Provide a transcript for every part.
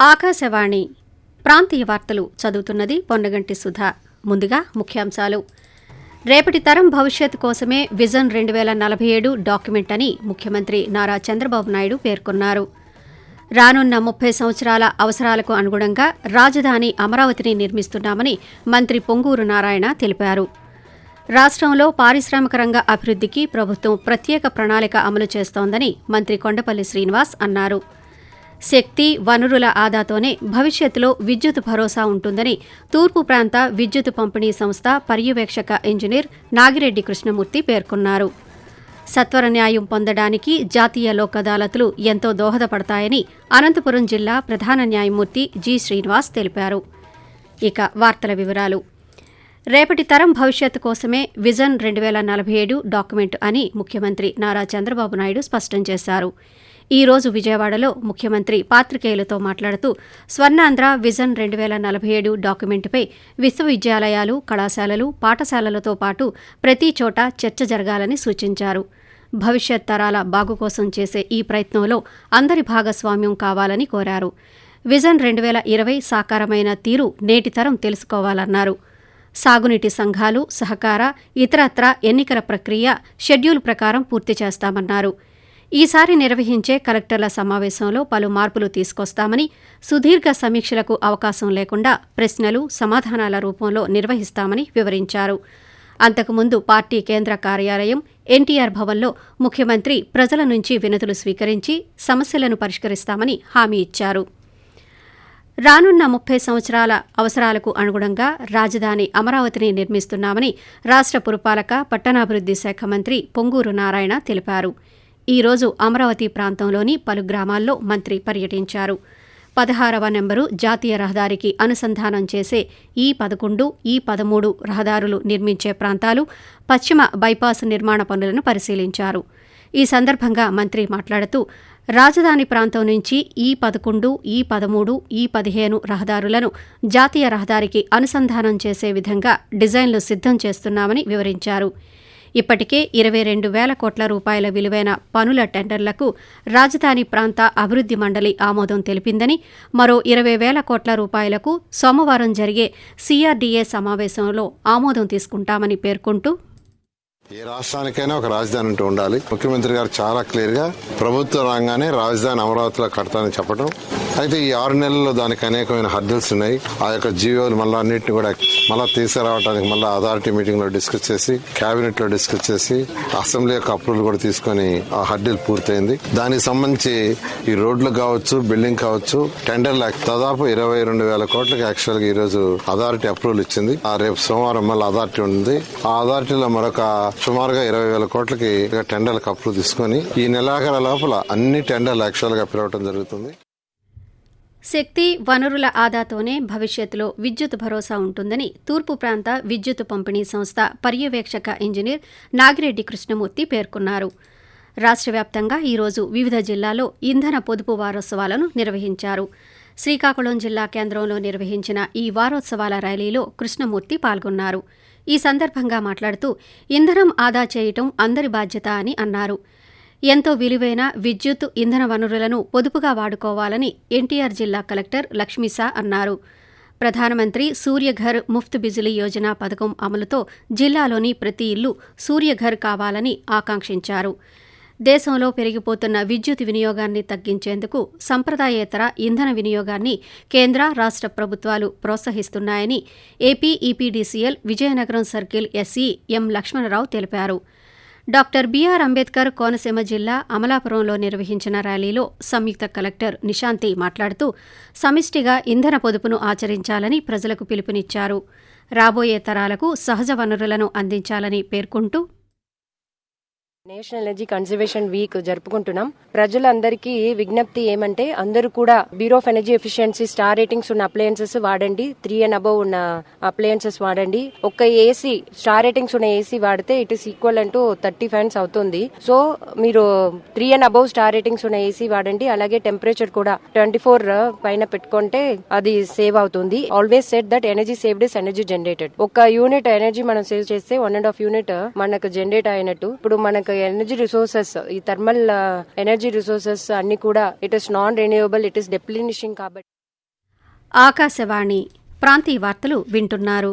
ఆకాశవాణి ప్రాంతీయ వార్తలు చదువుతున్నది పొన్నగంటి సుధా. ముందుగా ముఖ్యాంశాలు. రేపటి తరం భవిష్యత్ కోసమే విజన్ రెండు వేల నలభై ఏడు డాక్యుమెంట్ అని ముఖ్యమంత్రి నారా చంద్రబాబు నాయుడు పేర్కొన్నారు. రానున్న ముప్పై సంవత్సరాల అవసరాలకు అనుగుణంగా రాజధాని అమరావతిని నిర్మిస్తున్నామని మంత్రి పొంగూరు నారాయణ తెలిపారు. రాష్ట్రంలో పారిశ్రామిక రంగ అభివృద్ధికి ప్రభుత్వం ప్రత్యేక ప్రణాళిక అమలు చేస్తోందని మంత్రి కొండపల్లి శ్రీనివాస్ అన్నారు. శక్తి వనరుల ఆదాతోనే భవిష్యత్తులో విద్యుత్ భరోసా ఉంటుందని తూర్పు ప్రాంత విద్యుత్ పంపిణీ సంస్థ పర్యవేక్షక ఇంజనీర్ నాగిరెడ్డి కృష్ణమూర్తి పేర్కొన్నారు. సత్వర న్యాయం పొందడానికి జాతీయ లోక్ అదాలతులు ఎంతో దోహదపడతాయని అనంతపురం జిల్లా ప్రధాన న్యాయమూర్తి జి శ్రీనివాస్ తెలిపారు. ఇక వార్తల వివరాలు. రేపటి తరం భవిష్యత్తు కోసమే విజన్ రెండు వేల నలభై ఏడు డాక్యుమెంట్ అని ముఖ్యమంత్రి నారా చంద్రబాబు నాయుడు స్పష్టం చేశారు. ఈ రోజు విజయవాడలో ముఖ్యమంత్రి పాత్రికేయులతో మాట్లాడుతూ స్వర్ణాంధ్ర విజన్ రెండు వేల నలభై ఏడు డాక్యుమెంటుపై విశ్వవిద్యాలయాలు కళాశాలలు పాఠశాలలతో పాటు ప్రతి చోట చర్చ జరగాలని సూచించారు. భవిష్యత్ తరాల బాగు కోసం చేసే ఈ ప్రయత్నంలో అందరి భాగస్వామ్యం కావాలని కోరారు. విజన్ రెండు వేల ఇరవై సాకారమైన తీరు నేటి తరం తెలుసుకోవాలన్నారు. సాగునీటి సంఘాలు సహకార ఇతరత్ర ఎన్నికల ప్రక్రియ షెడ్యూల్ ప్రకారం పూర్తి చేస్తామన్నారు. ఈసారి నిర్వహించే కలెక్టర్ల సమావేశంలో పలు మార్పులు తీసుకొస్తామని సుదీర్ఘ సమీక్షలకు అవకాశం లేకుండా ప్రశ్నలు సమాధానాల రూపంలో నిర్వహిస్తామని వివరించారు. అంతకుముందు పార్టీ కేంద్ర కార్యాలయం ఎన్టీఆర్ భవన్లో ముఖ్యమంత్రి ప్రజల నుంచి వినతులు స్వీకరించి సమస్యలను పరిష్కరిస్తామని హామీ ఇచ్చారు. రానున్న ముప్పై సంవత్సరాల అవసరాలకు అనుగుణంగా రాజధాని అమరావతిని నిర్మిస్తున్నామని రాష్ట్ర పురపాలక పట్టణాభివృద్ది శాఖ మంత్రి పొంగూరు నారాయణ తెలిపారు. ఈ రోజు అమరావతి ప్రాంతంలోని పలు గ్రామాల్లో మంత్రి పర్యటించారు. పదహారవ నెంబరు జాతీయ రహదారికి అనుసంధానం చేసే ఈ పదకొండు ఈ పదమూడు రహదారులు నిర్మించే ప్రాంతాలు పశ్చిమ బైపాస్ నిర్మాణ పనులను పరిశీలించారు. ఈ సందర్భంగా మంత్రి మాట్లాడుతూ రాజధాని ప్రాంతం నుంచి ఈ పదకొండు ఈ పదమూడు ఈ పదిహేను రహదారులను జాతీయ రహదారికి అనుసంధానం చేసే విధంగా డిజైన్లు సిద్ధం చేస్తున్నామని వివరించారు. ఇప్పటికే ఇరవై రెండు వేల కోట్ల రూపాయల విలువైన పనుల టెండర్లకు రాజధాని ప్రాంత అభివృద్ది మండలి ఆమోదం తెలిపిందని మరో ఇరవై వేల కోట్ల రూపాయలకు సోమవారం జరిగే సీఆర్డీఏ సమావేశంలో ఆమోదం తీసుకుంటామని పేర్కొంటూ ఏ రాష్ట్రానికైనా ఒక రాజధాని అంటూ ఉండాలి. ముఖ్యమంత్రి గారు చాలా క్లియర్గా ప్రభుత్వ రంగానే రాజధాని అమరావతిలో కడతానని చెప్పడం అయితే ఈ ఆరు నెలల్లో దానికి అనేకమైన హర్డల్స్ ఉన్నాయి. ఆ యొక్క జీవోలు మళ్ళీ అన్నింటిని కూడా మళ్ళీ తీసుకురావడానికి మళ్ళీ అథారిటీ మీటింగ్లో డిస్కస్ చేసి కేబినెట్లో డిస్కస్ చేసి అసెంబ్లీ యొక్క అప్రూవల్ కూడా తీసుకొని ఆ హర్డిల్ పూర్తయింది. దానికి సంబంధించి ఈ రోడ్లు కావచ్చు బిల్డింగ్ కావచ్చు టెండర్ దాదాపు ఇరవై రెండు వేల కోట్లకి యాక్చువల్గా ఈ రోజు అథారిటీ అప్రూవల్ ఇచ్చింది. ఆ రేపు సోమవారం మళ్ళీ అథారిటీ ఉంది ఆ అథారిటీలో మరొక సుమారుగా ఇరవై వేల కోట్లకి టెండర్లకు అప్రూవల్ తీసుకొని ఈ నెలాఖర లోపల అన్ని టెండర్లు యాక్చువల్గా పిలవటం జరుగుతుంది. శక్తి వనరుల ఆదాతోనే భవిష్యత్తులో విద్యుత్ భరోసా ఉంటుందని తూర్పు ప్రాంత విద్యుత్ పంపిణీ సంస్థ పర్యవేక్షక ఇంజనీర్ నాగిరెడ్డి కృష్ణమూర్తి పేర్కొన్నారు. రాష్ట్ర వ్యాప్తంగా ఈరోజు వివిధ జిల్లాలో ఇంధన పొదుపు వారోత్సవాలను నిర్వహించారు. శ్రీకాకుళం జిల్లా కేంద్రంలో నిర్వహించిన ఈ వారోత్సవాల ర్యాలీలో కృష్ణమూర్తి పాల్గొన్నారు. ఈ సందర్భంగా మాట్లాడుతూ ఇంధనం ఆదా చేయటం అందరి బాధ్యత అని అన్నారు. ఎంతో విలువైన విద్యుత్ ఇంధన వనరులను పొదుపుగా వాడుకోవాలని ఎన్టీఆర్ జిల్లా కలెక్టర్ లక్ష్మీసా అన్నారు. ప్రధానమంత్రి సూర్యఘర్ ముఫ్త్ బిజిలీ యోజన పథకం అమలుతో జిల్లాలోని ప్రతి ఇల్లు సూర్యఘర్ కావాలని ఆకాంక్షించారు. దేశంలో పెరిగిపోతున్న విద్యుత్ వినియోగాన్ని తగ్గించేందుకు సంప్రదాయేతర ఇంధన వినియోగాన్ని కేంద్ర రాష్ట్ర ప్రభుత్వాలు ప్రోత్సహిస్తున్నాయని AP EPDCL Vizianagaram circle SC M Lakshmanarao తెలిపారు. డాక్టర్ బీఆర్ అంబేద్కర్ కోనసీమ జిల్లా అమలాపురంలో నిర్వహించిన ర్యాలీలో సంయుక్త కలెక్టర్ నిశాంతి మాట్లాడుతూ సమిష్టిగా ఇంధన పొదుపును ఆచరించాలని ప్రజలకు పిలుపునిచ్చారు. రాబోయే తరాలకు సహజ వనరులను అందించాలని పేర్కొంటూ నేషనల్ ఎనర్జీ కన్జర్వేషన్ వీక్ జరుపుకుంటున్నాం. ప్రజలందరికీ విజ్ఞప్తి ఏమంటే అందరూ కూడా bureau of energy efficiency star ratings ఉన్న అప్లయన్సెస్ వాడండి. త్రీ అండ్ అబవ్ ఉన్న అప్లయన్సెస్ వాడండి. ఒక ఏసీ స్టార్ రేటింగ్స్ ఉన్న ఏసీ వాడితే ఇట్ ఇస్ ఈక్వల్ అంటూ థర్టీ ఫ్యాన్స్ అవుతుంది. సో మీరు three and above star ratings ఉన్న ఏసీ వాడండి. అలాగే టెంపరేచర్ కూడా ట్వంటీ ఫోర్ పైన పెట్టుకుంటే అది సేవ్ అవుతుంది. Always set that energy saved is energy generated. ఒక యూనిట్ ఎనర్జీ మనం సేవ్ చేస్తే వన్ అండ్ హాఫ్ యూనిట్ మనకు జనరేట్ అయినట్టు. ఇప్పుడు మనకు ఎనర్జీ రిసోర్సెస్ ఈ థర్మల్ ఎనర్జీ రిసోర్సెస్ అన్ని కూడా it is non renewable it is depleting కాబట్టి ఆకాశవాణి ప్రాంతీయ వార్తలు వింటున్నారు.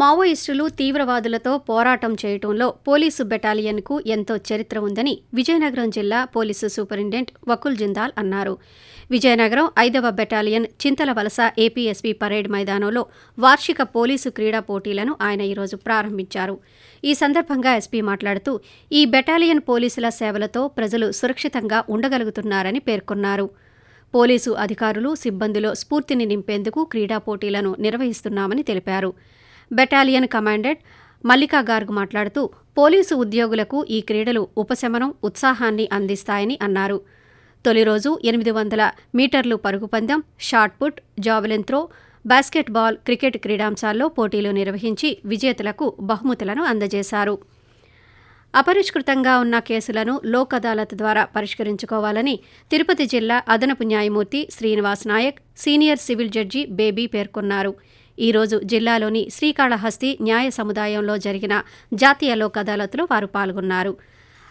మావోయిస్టులు తీవ్రవాదులతో పోరాటం చేయటంలో పోలీసు బెటాలియన్కు ఎంతో చరిత్ర ఉందని విజయనగరం జిల్లా పోలీసు సూపరింటెండెంట్ వకుల్ జిందాల్ అన్నారు. విజయనగరం ఐదవ బెటాలియన్ చింతల వలస ఏపీఎస్పీ పరేడ్ మైదానంలో వార్షిక పోలీసు క్రీడా పోటీలను ఆయన ఈరోజు ప్రారంభించారు. ఈ సందర్భంగా ఎస్పీ మాట్లాడుతూ ఈ బెటాలియన్ పోలీసుల సేవలతో ప్రజలు సురక్షితంగా ఉండగలుగుతున్నారని పేర్కొన్నారు. పోలీసు అధికారులు సిబ్బందిలో స్ఫూర్తిని నింపేందుకు క్రీడా పోటీలను నిర్వహిస్తున్నామని తెలిపారు. బెటాలియన్ కమాండెంట్ మల్లికా గార్గ్ మాట్లాడుతూ పోలీసు ఉద్యోగులకు ఈ క్రీడలు ఉపశమనం ఉత్సాహాన్ని అందిస్తాయని అన్నారు. తొలి రోజు ఎనిమిది వందల మీటర్లు పరుగు పందెం shot put javelin throw basketball cricket క్రీడాంశాల్లో పోటీలు నిర్వహించి విజేతలకు బహుమతులను అందజేశారు. అపరిష్కృతంగా ఉన్న కేసులను లోక్ అదాలత్ ద్వారా పరిష్కరించుకోవాలని తిరుపతి జిల్లా అదనపు న్యాయమూర్తి Srinivas Nayak senior civil judge Baby పేర్కొన్నారు. ఈ రోజు జిల్లాలోని శ్రీకాళహస్తి న్యాయ సముదాయంలో జరిగిన జాతీయ లోక్ అదాలత్లో వారు పాల్గొన్నారు.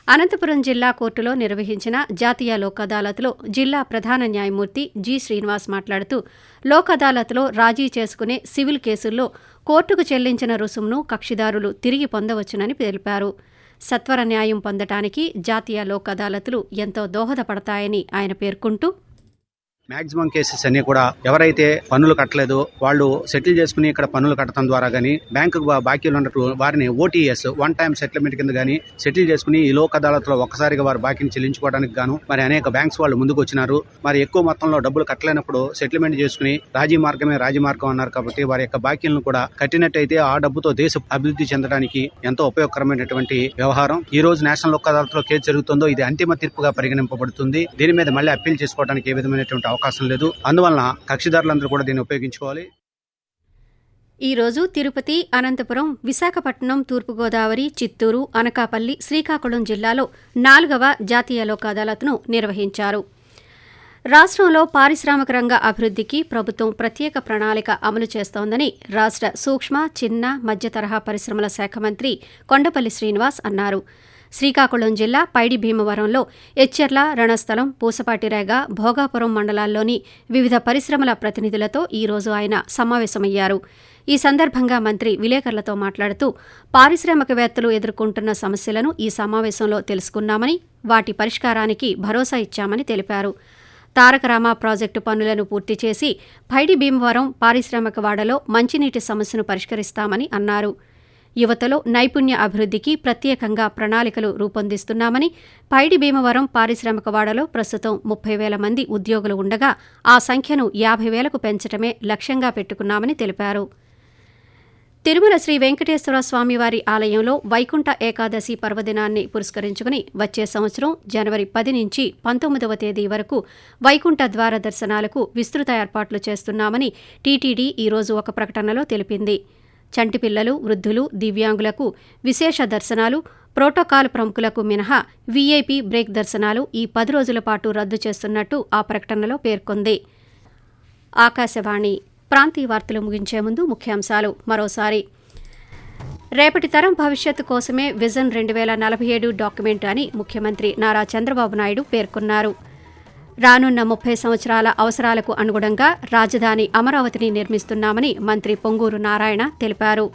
అనంతపురం జిల్లా కోర్టులో నిర్వహించిన జాతీయ లోక్ అదాలత్లో జిల్లా ప్రధాన న్యాయమూర్తి జి శ్రీనివాస్ మాట్లాడుతూ లోక్ అదాలత్లో రాజీ చేసుకునే సివిల్ కేసుల్లో కోర్టుకు చెల్లించిన రుసుమును కక్షిదారులు తిరిగి పొందవచ్చునని తెలిపారు. సత్వర న్యాయం పొందటానికి జాతీయ లోక్ అదాలత్లు ఎంతో దోహదపడతాయని ఆయన పేర్కొంటూ మాక్సిమం కేసెస్ అన్ని కూడా ఎవరైతే పన్నులు కట్టలేదు వాళ్ళు సెటిల్ చేసుకుని ఇక్కడ పన్నులు కట్టడం ద్వారా గానీ బ్యాంకు బాకీలు ఉన్నట్టు వారిని ఓటీఎస్ వన్ టైం సెటిల్మెంట్ కింద గానీ సెటిల్ చేసుకుని ఈ లోక్ అదాలత్లో ఒక్కసారిగా వారి బాకీని చెల్లించుకోవడానికి గాను మరి అనేక బ్యాంక్స్ వాళ్ళు ముందుకు వచ్చినారు. మరి ఎక్కువ మొత్తంలో డబ్బులు కట్టలేనప్పుడు సెటిల్మెంట్ చేసుకుని రాజీ మార్గమే రాజీ మార్గం అన్నారు కాబట్టి వారి యొక్క బాకీలను కూడా కట్టినట్టయితే ఆ డబ్బుతో దేశ అభివృద్ధి చెందడానికి ఎంతో ఉపయోగకరమైనటువంటి వ్యవహారం. ఈ రోజు నేషనల్ లోక్ అదాలత్లో కేసు జరుగుతుందో ఇది అంతిమ తీర్పుగా పరిగణింపబడుతుంది. దీని మీద మళ్ళీ అప్పీల్ చేసుకోవడానికి ఏ విధమైనటువంటి అవకాశం లేదు. అందువలన కక్షిదారులందరూ కూడా దీన్ని ఉపయోగించుకోవాలి. ఈ రోజు తిరుపతి అనంతపురం విశాఖపట్నం తూర్పుగోదావరి చిత్తూరు అనకాపల్లి శ్రీకాకుళం జిల్లాలో నాలుగవ జాతీయ లోక్ అదాలత్ను నిర్వహించారు. రాష్ట్రంలో పారిశ్రామిక రంగ అభివృద్ధికి ప్రభుత్వం ప్రత్యేక ప్రణాళిక అమలు చేస్తోందని రాష్ట్ర సూక్ష్మ చిన్న మధ్య తరహా పరిశ్రమల శాఖ మంత్రి కొండపల్లి శ్రీనివాస్ అన్నారు. శ్రీకాకుళం జిల్లా పైడి భీమవరంలో ఎచ్చెర్ల రణస్థలం పూసపాటిరేగ భోగాపురం మండలాల్లోని వివిధ పరిశ్రమల ప్రతినిధులతో ఈ రోజు ఆయన సమావేశమయ్యారు. ఈ సందర్భంగా మంత్రి విలేకరులతో మాట్లాడుతూ పారిశ్రామికవేత్తలు ఎదుర్కొంటున్న సమస్యలను ఈ సమావేశంలో తెలుసుకున్నామని వాటి పరిష్కారానికి భరోసా ఇచ్చామని తెలిపారు. తారకరామ ప్రాజెక్టు పనులను పూర్తి చేసి పైడి భీమవరం పారిశ్రామిక వాడలో మంచినీటి సమస్యను పరిష్కరిస్తామని అన్నారు. యువతలో నైపుణ్య అభివృద్ధికి ప్రత్యేకంగా ప్రణాళికలు రూపొందిస్తున్నామని పైడి భీమవరం పారిశ్రామికవాడలో ప్రస్తుతం ముప్పై వేల మంది ఉద్యోగులు ఉండగా ఆ సంఖ్యను యాభై వేలకు పెంచడమే లక్ష్యంగా పెట్టుకున్నామని తెలిపారు. తిరుమల శ్రీ వెంకటేశ్వర స్వామివారి ఆలయంలో వైకుంఠ ఏకాదశి పర్వదినాన్ని పురస్కరించుకుని వచ్చే సంవత్సరం జనవరి పది నుంచి పంతొమ్మిదవ తేదీ వరకు వైకుంఠ ద్వార దర్శనాలకు విస్తృత ఏర్పాట్లు చేస్తున్నామని టీటీడీ ఈరోజు ఒక ప్రకటనలో తెలిపింది. చంటి పిల్లలు వృద్ధులు దివ్యాంగులకు విశేష దర్శనాలు ప్రోటోకాల్ ప్రముఖులకు మినహా వీఐపీ బ్రేక్ దర్శనాలు ఈ పది రోజుల పాటు రద్దు చేస్తున్నట్టు ఆ ప్రకటనలో పేర్కొంది. ఆకాశవాణి ప్రాంతీయ వార్తలు ముగించే ముందు ముఖ్యాంశాలు. మరోసారి రేపటి తరం భవిష్యత్తు కోసమే విజన్ రెండు వేల నలభై ఏడు డాక్యుమెంట్ అని ముఖ్యమంత్రి నారా చంద్రబాబు నాయుడు పేర్కొన్నారు. రానున్న ముప్పై సంవత్సరాల అవసరాలకు అనుగుణంగా రాజధాని అమరావతిని నిర్మిస్తున్నామని మంత్రి పొంగూరు నారాయణ తెలిపారు.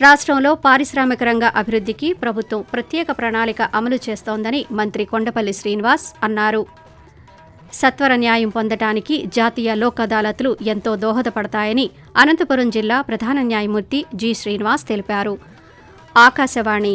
రాష్ట్రంలో పారిశ్రామిక రంగ అభివృద్ధికి ప్రభుత్వం ప్రత్యేక ప్రణాళిక అమలు చేస్తోందని మంత్రి కొండపల్లి శ్రీనివాస్ అన్నారు. సత్వర న్యాయం పొందటానికి జాతీయ లోక్ అదాలత్లు ఎంతో దోహదపడతాయని అనంతపురం జిల్లా ప్రధాన న్యాయమూర్తి జి శ్రీనివాస్ తెలిపారు. ఆకాశవాణి